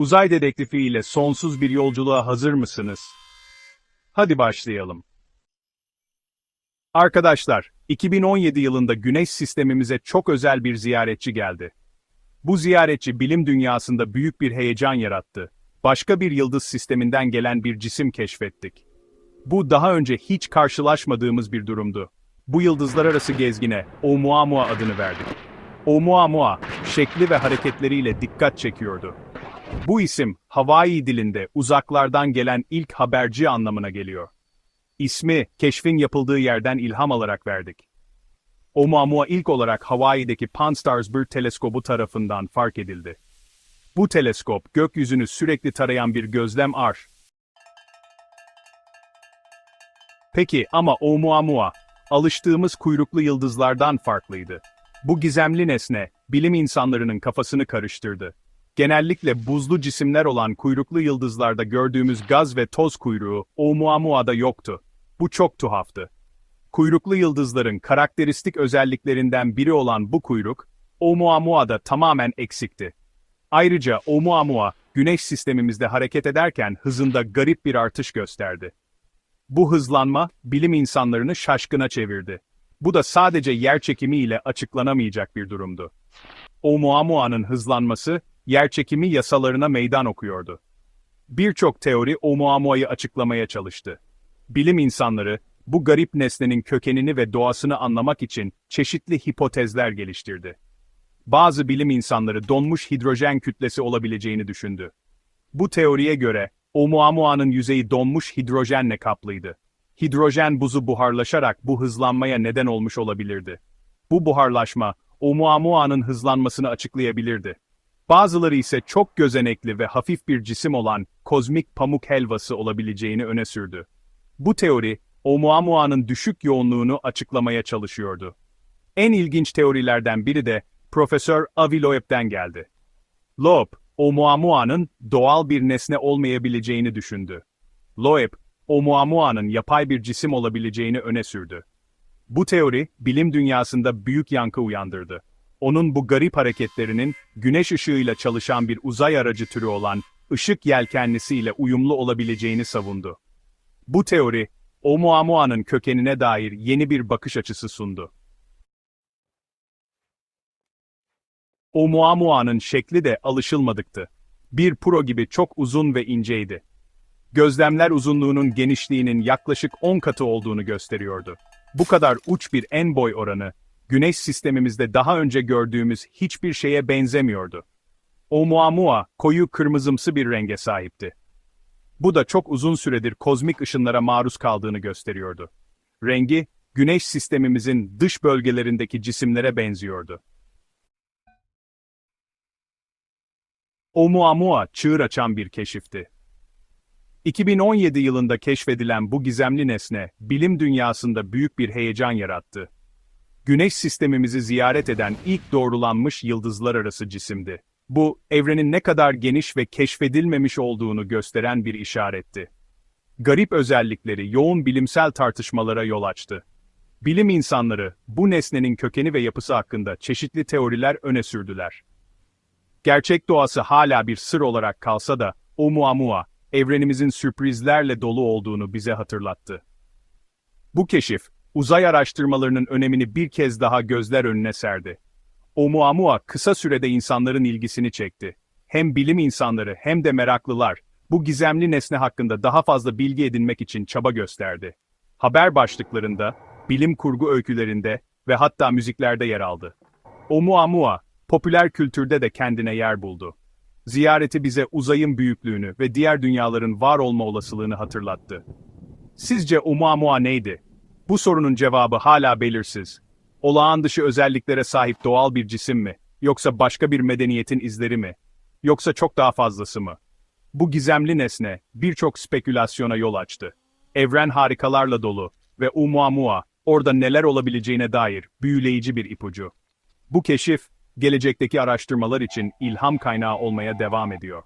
Uzay dedektifi ile sonsuz bir yolculuğa hazır mısınız? Hadi başlayalım. Arkadaşlar, 2017 yılında Güneş sistemimize çok özel bir ziyaretçi geldi. Bu ziyaretçi bilim dünyasında büyük bir heyecan yarattı. Başka bir yıldız sisteminden gelen bir cisim keşfettik. Bu daha önce hiç karşılaşmadığımız bir durumdu. Bu yıldızlar arası gezgine Oumuamua adını verdik. Oumuamua, şekli ve hareketleriyle dikkat çekiyordu. Bu isim, Hawaii dilinde uzaklardan gelen ilk haberci anlamına geliyor. İsmi, keşfin yapıldığı yerden ilham alarak verdik. Oumuamua ilk olarak Hawaii'deki Pan-STARRS bir teleskobu tarafından fark edildi. Bu teleskop, gökyüzünü sürekli tarayan bir gözlem ar. Peki ama Oumuamua, alıştığımız kuyruklu yıldızlardan farklıydı. Bu gizemli nesne, bilim insanlarının kafasını karıştırdı. Genellikle buzlu cisimler olan kuyruklu yıldızlarda gördüğümüz gaz ve toz kuyruğu Oumuamua'da yoktu. Bu çok tuhaftı. Kuyruklu yıldızların karakteristik özelliklerinden biri olan bu kuyruk, Oumuamua'da tamamen eksikti. Ayrıca Oumuamua, Güneş sistemimizde hareket ederken hızında garip bir artış gösterdi. Bu hızlanma, bilim insanlarını şaşkına çevirdi. Bu da sadece yerçekimi ile açıklanamayacak bir durumdu. Oumuamua'nın hızlanması, yerçekimi yasalarına meydan okuyordu. Birçok teori Oumuamua'yı açıklamaya çalıştı. Bilim insanları, bu garip nesnenin kökenini ve doğasını anlamak için çeşitli hipotezler geliştirdi. Bazı bilim insanları donmuş hidrojen kütlesi olabileceğini düşündü. Bu teoriye göre, Oumuamua'nın yüzeyi donmuş hidrojenle kaplıydı. Hidrojen buzu buharlaşarak bu hızlanmaya neden olmuş olabilirdi. Bu buharlaşma, Oumuamua'nın hızlanmasını açıklayabilirdi. Bazıları ise çok gözenekli ve hafif bir cisim olan kozmik pamuk helvası olabileceğini öne sürdü. Bu teori, Oumuamua'nın düşük yoğunluğunu açıklamaya çalışıyordu. En ilginç teorilerden biri de Profesör Avi Loeb'den geldi. Loeb, Oumuamua'nın doğal bir nesne olmayabileceğini düşündü. Loeb, Oumuamua'nın yapay bir cisim olabileceğini öne sürdü. Bu teori, bilim dünyasında büyük yankı uyandırdı. Onun bu garip hareketlerinin, güneş ışığıyla çalışan bir uzay aracı türü olan ışık yelkenlisiyle uyumlu olabileceğini savundu. Bu teori, Oumuamua'nın kökenine dair yeni bir bakış açısı sundu. Oumuamua'nın şekli de alışılmadıktı. Bir pro gibi çok uzun ve inceydi. Gözlemler uzunluğunun genişliğinin yaklaşık 10 katı olduğunu gösteriyordu. Bu kadar uç bir en boy oranı, Güneş sistemimizde daha önce gördüğümüz hiçbir şeye benzemiyordu. Oumuamua, koyu kırmızımsı bir renge sahipti. Bu da çok uzun süredir kozmik ışınlara maruz kaldığını gösteriyordu. Rengi, Güneş sistemimizin dış bölgelerindeki cisimlere benziyordu. Oumuamua çığır açan bir keşifti. 2017 yılında keşfedilen bu gizemli nesne, bilim dünyasında büyük bir heyecan yarattı. Güneş sistemimizi ziyaret eden ilk doğrulanmış yıldızlar arası cisimdi. Bu, evrenin ne kadar geniş ve keşfedilmemiş olduğunu gösteren bir işaretti. Garip özellikleri yoğun bilimsel tartışmalara yol açtı. Bilim insanları, bu nesnenin kökeni ve yapısı hakkında çeşitli teoriler öne sürdüler. Gerçek doğası hala bir sır olarak kalsa da, Oumuamua, evrenimizin sürprizlerle dolu olduğunu bize hatırlattı. Bu keşif, uzay araştırmalarının önemini bir kez daha gözler önüne serdi. Oumuamua kısa sürede insanların ilgisini çekti. Hem bilim insanları hem de meraklılar, bu gizemli nesne hakkında daha fazla bilgi edinmek için çaba gösterdi. Haber başlıklarında, bilim kurgu öykülerinde ve hatta müziklerde yer aldı. Oumuamua, popüler kültürde de kendine yer buldu. Ziyareti bize uzayın büyüklüğünü ve diğer dünyaların var olma olasılığını hatırlattı. Sizce Oumuamua neydi? Bu sorunun cevabı hala belirsiz. Olağan dışı özelliklere sahip doğal bir cisim mi? Yoksa başka bir medeniyetin izleri mi? Yoksa çok daha fazlası mı? Bu gizemli nesne birçok spekülasyona yol açtı. Evren harikalarla dolu ve Oumuamua orada neler olabileceğine dair büyüleyici bir ipucu. Bu keşif, gelecekteki araştırmalar için ilham kaynağı olmaya devam ediyor.